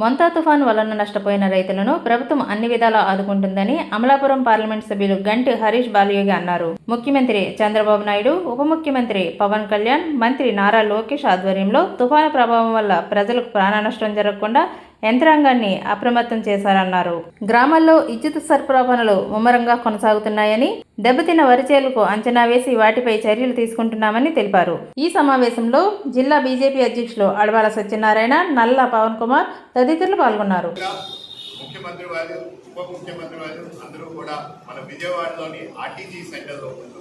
మొంతా తుఫాన్ వలన నష్టపోయిన రైతులను ప్రభుత్వం అన్ని విధాలా ఆదుకుంటుందని అమలాపురం పార్లమెంట్ సభ్యులు గంటి హరీష్ బాలయోగి అన్నారు. ముఖ్యమంత్రి చంద్రబాబు నాయుడు ఉప ముఖ్యమంత్రి పవన్ కళ్యాణ్ మంత్రి నారా లోకేష్ ఆధ్వర్యంలో తుఫాను ప్రభావం వల్ల ప్రజలకు ప్రాణ నష్టం జరగకుండా యంత్రాంగాన్ని అప్రమత్తం చేశారన్నారు. గ్రామాల్లో విద్యుత్ సరఫరా పనులు ముమ్మరంగా కొనసాగుతున్నాయని దెబ్బతిన్న వరిచేలకు అంచనా వేసి వాటిపై చర్యలు తీసుకుంటున్నామని తెలిపారు. ఈ సమావేశంలో జిల్లా బీజేపీ అధ్యక్షులు అడవాల సత్యనారాయణ నల్ల పవన్ కుమార్ తదితరులు పాల్గొన్నారు. ముఖ్యమంత్రి వారు ఉప ముఖ్యమంత్రి వారు అందరూ కూడా మన విజయవాడలోని ఆర్టీజీ సెంటర్లో ఉంటూ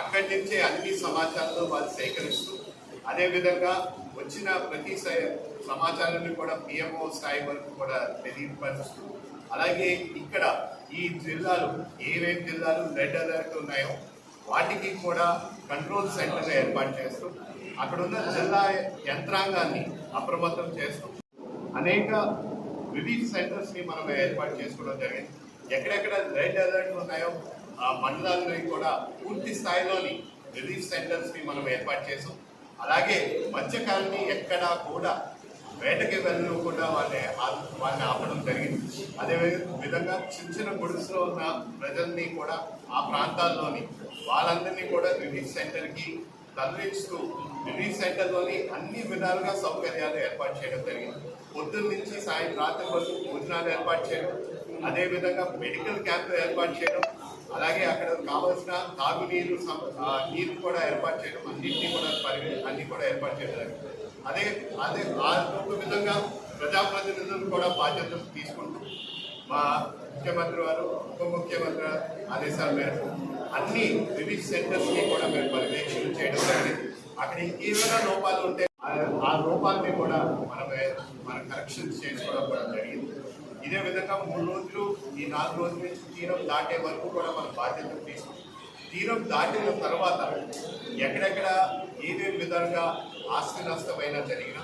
అక్కడి నుంచే అన్ని సమాచారాలు వాళ్ళు సేకరిస్తూ అదేవిధంగా వచ్చిన ప్రతి సమాచారాన్ని కూడా పిఎంఓ స్థాయి వరకు కూడా తెలియపరుస్తూ అలాగే ఇక్కడ ఈ జిల్లాలు ఏమేమి జిల్లాలు రెడ్ అలర్ట్ ఉన్నాయో వాటికి కూడా కంట్రోల్ సెంటర్ ఏర్పాటు చేస్తూ అక్కడ ఉన్న జిల్లా యంత్రాంగాన్ని అప్రమత్తం చేస్తూ అనేక రిలీఫ్ సెంటర్స్ని మనం ఏర్పాటు చేసుకోవడం జరిగింది. ఎక్కడెక్కడ రెడ్ అలర్ట్ ఉన్నాయో ఆ మండలాల్లో కూడా పూర్తి స్థాయిలోని రిలీఫ్ సెంటర్స్ని మనం ఏర్పాటు చేసాం అలాగే మత్స్యకాలని ఎక్కడా కూడా వేటకి వెళ్ళకుండా వాళ్ళని వాళ్ళని ఆపడం జరిగింది. అదే విధంగా చిన్న చిన్న గుడిసెలో ఉన్న ప్రజల్ని కూడా ఆ ప్రాంతాల్లోని వాళ్ళందరినీ కూడా రిలీఫ్ సెంటర్కి తరలిస్తూ రిలీఫ్ సెంటర్లోని అన్ని విధాలుగా సౌకర్యాలు ఏర్పాటు చేయడం జరిగింది. పొద్దున్న నుంచి సాయంత్రం రాత్రి వరకు భోజనాలు ఏర్పాటు చేయడం అదేవిధంగా మెడికల్ క్యాంప్ ఏర్పాటు చేయడం అలాగే అక్కడ కావాల్సిన తాగునీరు ఆ, నీరు కూడా ఏర్పాటు చేయడం అన్నింటినీ కూడా పరి అన్ని కూడా ఏర్పాటు చేయడం. అదే అదే ఆ ఒక విధంగా ప్రజాప్రతినిధులు కూడా బాధ్యతలు తీసుకుంటూ మా ముఖ్యమంత్రి వారు ఉప ముఖ్యమంత్రి ఆదేశాల మేరకు అన్ని రిలీఫ్ సెంటర్స్ని కూడా మేము పర్యవేక్షణ చేయడం జరిగింది. అక్కడ ఇంకేమైనా లోపాలు ఉంటే ఆ- ఆ లోపాలని కూడా మనం మన కరెక్షన్స్ చేసుకోవడం కూడా జరిగింది. ఇదే విధంగా మూడు రోజులు ఈ నాలుగు రోజుల నుంచి తీరం దాటే వరకు కూడా మనం బాధ్యతలు తీసుకుంటాం తీరం దాటిన తర్వాత ఎక్కడెక్కడ ఏదే విధంగా ఆస్తి నష్టమైనా జరిగిన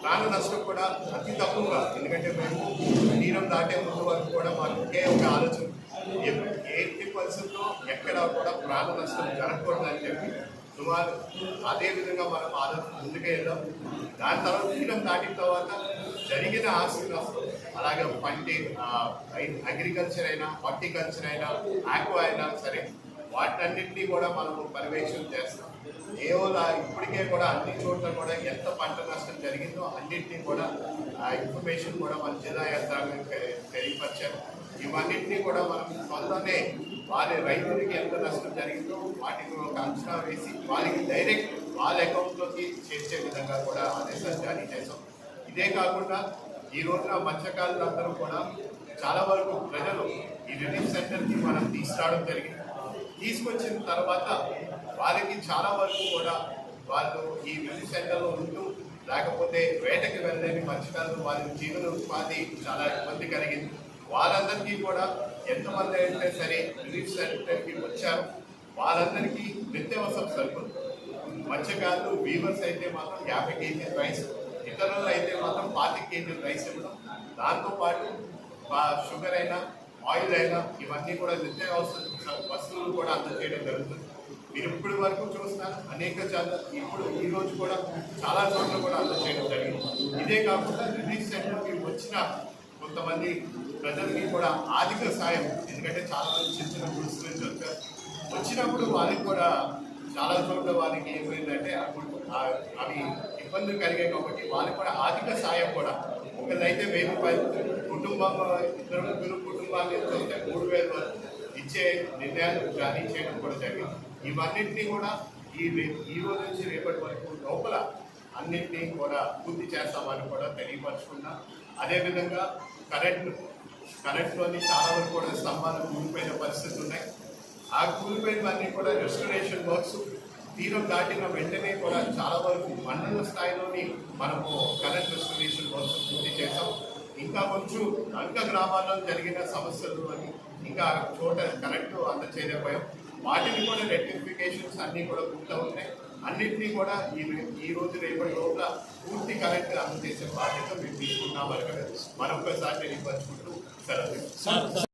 ప్రాణ నష్టం కూడా అతి తక్కువగా ఎందుకంటే మేము తీరం దాటే ముందు వరకు కూడా మాకు ఒకే ఒక ఆలోచన ఎట్టి పరిస్థితుల్లో ఎక్కడ కూడా ప్రాణ నష్టం జరగకూడదని చెప్పి సుమారు అదే విధంగా మనం ఆలోచన ముందుకే వెళ్ళాం దాని తర్వాత తీరం దాటిన తర్వాత జరిగిన ఆస్తి అలాగే పంటి అగ్రికల్చర్ అయినా హార్టికల్చర్ అయినా ఆక్వా అయినా సరే వాటన్నింటినీ కూడా మనము పర్యవేక్షణ చేస్తాం. ఏవోలా ఇప్పటికే కూడా అన్ని చోట్ల కూడా ఎంత పంట నష్టం జరిగిందో అన్నింటినీ కూడా ఆ ఇన్ఫర్మేషన్ కూడా మన జిల్లా యంత్రాంగం తెలియపరిచారు. ఇవన్నింటినీ కూడా మనం త్వరలోనే వారి రైతులకి ఎంత నష్టం జరిగిందో వాటికి ఒక అంచనా వేసి వారికి డైరెక్ట్ వాళ్ళ అకౌంట్లోకి చేర్చే విధంగా కూడా ఆదేశాలు జారీ చేశాం. ఇదే కాకుండా ఈ రోజున మత్స్యకారులందరూ కూడా చాలా వరకు ప్రజలు ఈ రిలీఫ్ సెంటర్కి మనం తీసుకురావడం జరిగింది. తీసుకొచ్చిన తర్వాత వారికి చాలా వరకు కూడా వాళ్ళు ఈ రిలీఫ్ సెంటర్లో ఉంటూ లేకపోతే వేటకి వెళ్ళలేని మత్స్యకారులు వారి జీవన ఉపాధి చాలా ఇబ్బంది కలిగింది. వాళ్ళందరికీ కూడా ఎంతమంది అయితే సరే రిలీఫ్ సెంటర్కి వచ్చారు. వాళ్ళందరికీ నిత్యావసర సరుకులు. మత్స్యకారులు వీవర్స్ అయితే మాత్రం యాభై కేజీల రైస్ ఇతరులు అయితే మాత్రం పాతి కేజీల రైస్ ఇవ్వడం. దాంతోపాటు షుగర్ అయినా ఆయిల్ అయినా ఇవన్నీ కూడా నిత్యావసర వస్తువులు కూడా అందజేయడం జరుగుతుంది. మీరు ఇప్పటి వరకు చూస్తున్నారు అనేక చాలా ఇప్పుడు ఈ రోజు కూడా చాలా చోట్ల కూడా అందజేయడం జరిగింది. ఇదే కాకుండా రిలీఫ్ సెంటర్కి వచ్చిన కొంతమంది ప్రజలకి కూడా ఆర్థిక సాయం ఎందుకంటే చాలామంది చిన్న చిన్న గుడిస్ నుంచి వచ్చారు వచ్చినప్పుడు వారికి కూడా చాలా చోట్ల వారికి ఏమైందంటే అప్పుడు అవి ఇబ్బందులు కలిగాయి కాబట్టి వాళ్ళకి కూడా ఆర్థిక సాయం కూడా. ఒకళ్ళైతే వెయ్యి రూపాయలు కుటుంబం ఇద్దరు ముగ్గురు కుటుంబాన్ని అయితే మూడు వేల వరకు ఇచ్చే నిర్ణయాలు జారీ చేయడం కూడా జరిగింది. ఇవన్నింటినీ కూడా ఈ ఈ రోజు నుంచి రేపటి వరకు లోపల అన్నింటినీ కూడా పూర్తి చేస్తామని కూడా తెలియపరచుకున్నా. అదేవిధంగా కరెంట్ కరెంట్లోని చాలా వరకు కూడా స్తంభాలు కూలిపోయిన పరిస్థితులు ఉన్నాయి. ఆ కూలిపోయినవన్నీ కూడా రెస్టరేషన్ వర్క్స్ తీరం దాటిన వెంటనే కూడా చాలా వరకు మండల స్థాయిలోని మనము కరెంట్ రెస్టరేషన్ వర్క్స్ పూర్తి చేసాం ఇంకా కొంచెం అంక గ్రామాల్లో జరిగిన సమస్యలు అని ఇంకా చోట కరెంటు అందచేయలేకపోయాం వాటిని కూడా రెక్టిఫికేషన్స్ అన్నీ కూడా పూర్తవుతాయి అన్నింటినీ కూడా ఈ ఈ రోజు రేపటి లోపల పూర్తి కరెంట్ అందజేసే బాధ్యత మేము తీసుకున్నామని మరొకసారి తెలియపరచుకుంటూ సెలవు